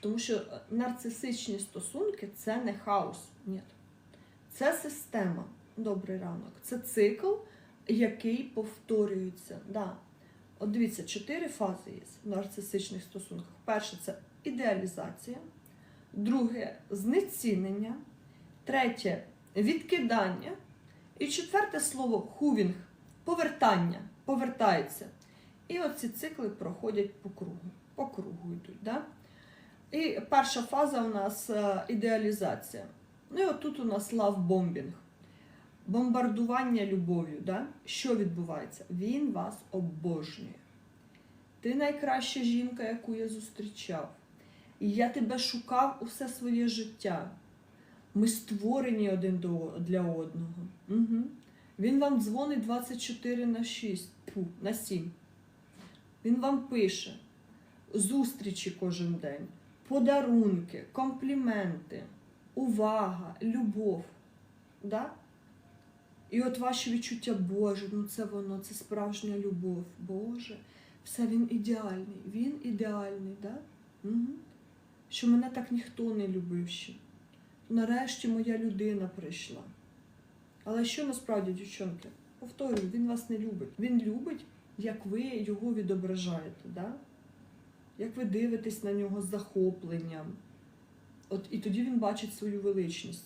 Тому що е, нарцисичні стосунки це не хаос. Ні. Це система. Добрий ранок. Це цикл, який повторюється. Да. От дивіться, чотири фази є в нарцисичних стосунках. Перше це ідеалізація, друге знецінення, третє відкидання. І четверте слово хувінг повертання, повертається. І оці цикли проходять по кругу. По кругу йдуть. Да? І перша фаза у нас е, ідеалізація. Ну і отут у нас лавбомбінг. Бомбардування любов'ю. Да? Що відбувається? Він вас обожнює. Ти найкраща жінка, яку я зустрічав. І я тебе шукав усе своє життя. Ми створені один для одного. Угу. Він вам дзвонить 24 на 6, фу, на 7. Він вам пише зустрічі кожен день, подарунки, компліменти, увага, любов. Да? І от ваші відчуття, Боже, ну це воно, це справжня любов. Боже, все він ідеальний. Він ідеальний, да? Угу. що мене так ніхто не любив ще. Нарешті моя людина прийшла. Але що насправді, дівчонки? Повторюю, він вас не любить. Він любить, як ви його відображаєте, да? Як ви дивитесь на нього з захопленням. От і тоді він бачить свою величність.